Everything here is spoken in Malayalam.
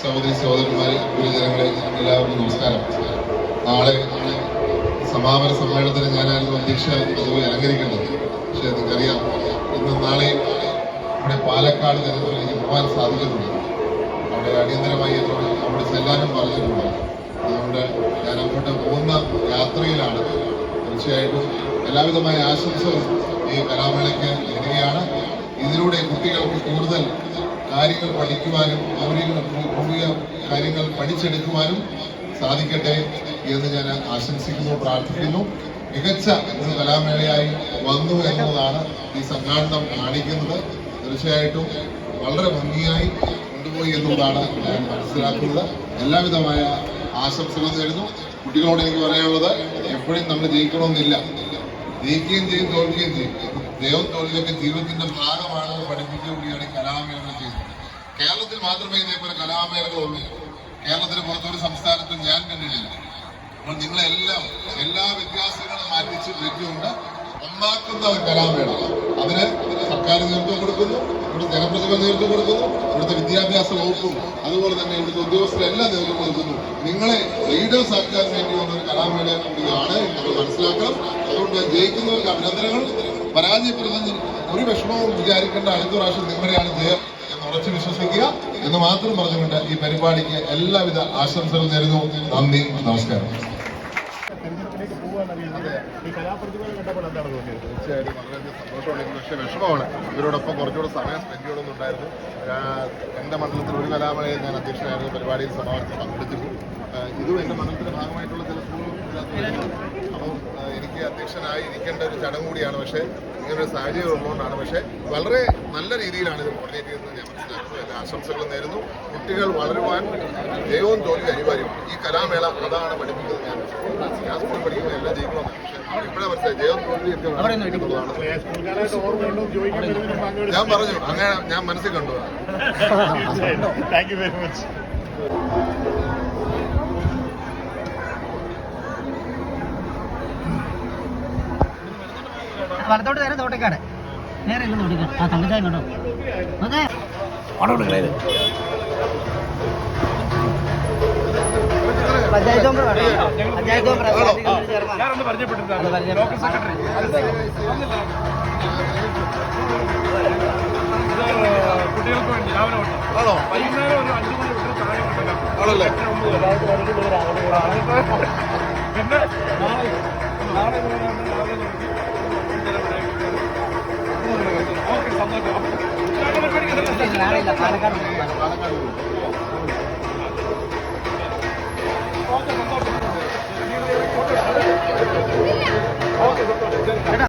സഹോദരി സഹോദരന്മാരെ ഗുരുജനങ്ങളെ എല്ലാവർക്കും നമസ്കാരം. നാളെ സമാപന സമ്മേളനത്തിന് ഞാനായിരുന്നു അധ്യക്ഷ പദവി അലങ്കരിക്കേണ്ടത്. പക്ഷേ നിങ്ങൾക്കറിയാം ഇന്ന് നാളെ ഇവിടെ പാലക്കാട് ജനത്തിൽ എനിക്ക് പോകാൻ സാധിക്കുന്നുണ്ട്. അവിടെ അടിയന്തരമായി അവിടെ ചെല്ലാനും പറഞ്ഞിട്ടുണ്ട്. അതുകൊണ്ട് ഞാൻ അങ്ങോട്ട് പോകുന്ന യാത്രയിലാണ് തീർച്ചയായിട്ടും എല്ലാവിധമായ ആശംസകളും ഈ കലാമേളയ്ക്ക് എങ്ങനെയാണ് ഇതിലൂടെ കുട്ടികൾക്ക് കൂടുതൽ കാര്യങ്ങൾ പഠിക്കുവാനും അവരിൽ പുതിയ കാര്യങ്ങൾ പഠിച്ചെടുക്കുവാനും സാധിക്കട്ടെ എന്ന് ഞാൻ ആശംസിക്കുന്നു പ്രാർത്ഥിക്കുന്നു. മികച്ച ഒരു കലാമേളയായി വന്നു എന്നുള്ളതാണ് ഈ സംഘാടനം കാണിക്കുന്നത്. തീർച്ചയായിട്ടും വളരെ ഭംഗിയായി കൊണ്ടുപോയി എന്നുള്ളതാണ് ഞാൻ മനസ്സിലാക്കുന്നത്. എല്ലാവിധമായ ആശംസകൾ നേരുന്നു. കുട്ടികളോട് എനിക്ക് പറയാനുള്ളത് എപ്പോഴും നമ്മൾ ജയിക്കണമെന്നില്ല. ജയിക്കുകയും ചെയ്യും തോൽക്കുകയും ചെയ്യും. ദൈവം തോൽവിയൊക്കെ ജീവിതത്തിന്റെ ഭാഗമാണെന്ന് പഠിപ്പിക്കുകയാണ് കലാമേള കേരളത്തിൽ മാത്രമേ ഇതേപോലെ കലാമേളകളുള്ളൂ കേരളത്തിന് പുറത്തൊരു സംസ്ഥാനത്തും ഞാൻ കണ്ടിട്ടില്ല. അപ്പോൾ നിങ്ങളെല്ലാം എല്ലാ വ്യത്യാസങ്ങളും മാറ്റിച്ച് വെച്ചുകൊണ്ട് ഒന്നാക്കുന്ന ഒരു കലാമേള. അതിന് സർക്കാർ നേതൃത്വം കൊടുക്കുന്നു ഇവിടുത്തെ ജനപ്രതിനിധികൾ നേതൃത്വം കൊടുക്കുന്നു ഇവിടുത്തെ വിദ്യാഭ്യാസ വകുപ്പും അതുപോലെ തന്നെ ഇവിടുത്തെ ഉദ്യോഗസ്ഥരെല്ലാം നേതൃത്വം കൊടുക്കുന്നു. നിങ്ങളെ ലീഡേഴ്സ് ആക്കാൻ വേണ്ടിയുള്ള ഒരു കലാമേള കൂടിയാണ് നമ്മൾ മനസ്സിലാക്കണം. അതുകൊണ്ട് ജയിക്കുന്നവർക്ക് അഭിനന്ദനങ്ങൾ. പരാജയപ്പെടുന്ന ഒരു വിഷമവും വിചാരിക്കേണ്ട അടുത്ത പ്രാവശ്യം നിങ്ങളുടെയാണ് ജയം. ഉറച്ചു വിശ്വസിക്കുക എന്ന് മാത്രം പറഞ്ഞുകൊണ്ട് ഈ പരിപാടിക്ക് എല്ലാവിധ ആശംസകളും നേരുന്നു. നന്ദി നമസ്കാരം. പക്ഷേ വിഷമമാണ്. ഇവരോടൊപ്പം കുറച്ചുകൂടെ സമയം സ്പെൻഡ് ചെയ്യണമെന്നുണ്ടായിരുന്നു എന്റെ മണ്ഡലത്തിൽ ഒരു കലാമേളയിൽ ഞാൻ അധ്യക്ഷനായിരുന്നു പരിപാടിയിൽ സമാപനത്തിൽ പങ്കെടുത്തിരുന്നു. ഇതും എന്റെ മണ്ഡലത്തിന്റെ ഭാഗമായിട്ടുള്ള ചില സ്കൂളുകളും അപ്പം എനിക്ക് അധ്യക്ഷനായി ഇരിക്കേണ്ട ഒരു ചടങ്ങ് കൂടിയാണ്. പക്ഷേ ഇങ്ങനൊരു സാഹചര്യം ഉള്ളതുകൊണ്ടാണ്. പക്ഷേ വളരെ നല്ല രീതിയിലാണ് ഇത് കോർഡിനേറ്റ് ചെയ്യുന്നത് ഞാൻ മനസ്സിലാക്കുന്നത് എല്ലാ ആശംസകളും നേരുന്നു. കുട്ടികൾ വളരുവാൻ ദൈവവും തോൽവി അനിവാര്യമാണ്. ഈ കലാമേള അതാണ് പഠിപ്പിക്കുന്നത് ഞാൻ. ഞാൻ സ്കൂളിൽ പഠിക്കുന്ന എല്ലാം ജയിക്കണമെന്നാണ് പക്ഷേ ഇപ്പോഴാണ് മനസ്സിലായി എന്നുള്ളതാണ് ഞാൻ പറഞ്ഞു. അങ്ങനെ ഞാൻ മനസ്സിൽ കണ്ടു. താങ്ക് യു വെരി മച്ച് വലത്തോട്ട് നേരെ തോട്ടേക്കാട് നേരെ ഇങ്ങോട്ട് ഓടിക്കാം ആ തങ്കച്ചായ ഇങ്ങോട്ടോ ഓക്കെ കുട്ടികൾക്ക് വേണ്ടി രാവിലെ വൈകുന്നേരം ഒരു അഞ്ചു മണി തൊട്ട് താഴെ ഉണ്ടല്ലോ. പിന്നെ நாளைக்கு பாலக்காடு பாலக்காடு